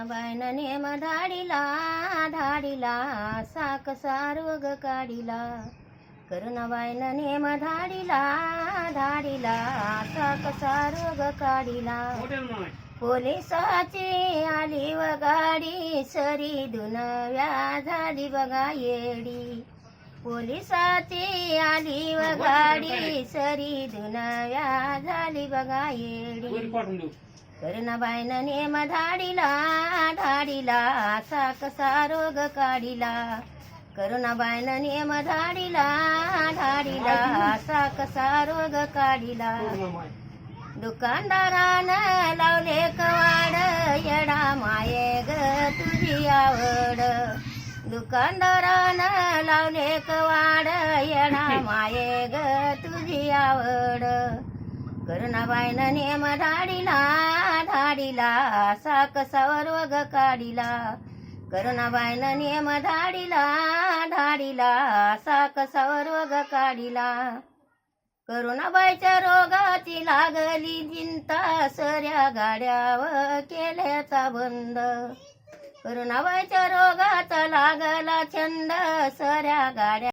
करुणाबाईन name धाडिला धाडिला साक सारोग काढिला करुणाबाईन name धाडिला धाडिला साक सारोग काढिला पोलिसाची आली व गाडी सरी दुनव्या झाली बघा येडी पोलिसाची आली व गाडी सरी दुनव्या झाली बघा येडी कर्णबाईन नेम धाडिला धाडिला साक सारोग काढिला. करुणाबाईन नेम धाडिला धाडिला साक सारोग काढिला. दुकानदारानं लावले कवाड येडा माये ग तुझी आवड. दुकानदारानं लावले कवाड येडा माये ग तुझी आवड. करुणाबाईनं नेम धाडिला धाडिला साक सवरवग काढिला. करुणाबाईनं नेम धाडिला धाडिला साक सवरवग काढिला. करुणाबाईच्या रोगाची लागली चिंता सऱ्या गाड्यावर केल्याचा बंद. करुणाबाईच्या रोगाचा लागला छंद सऱ्या गाड्या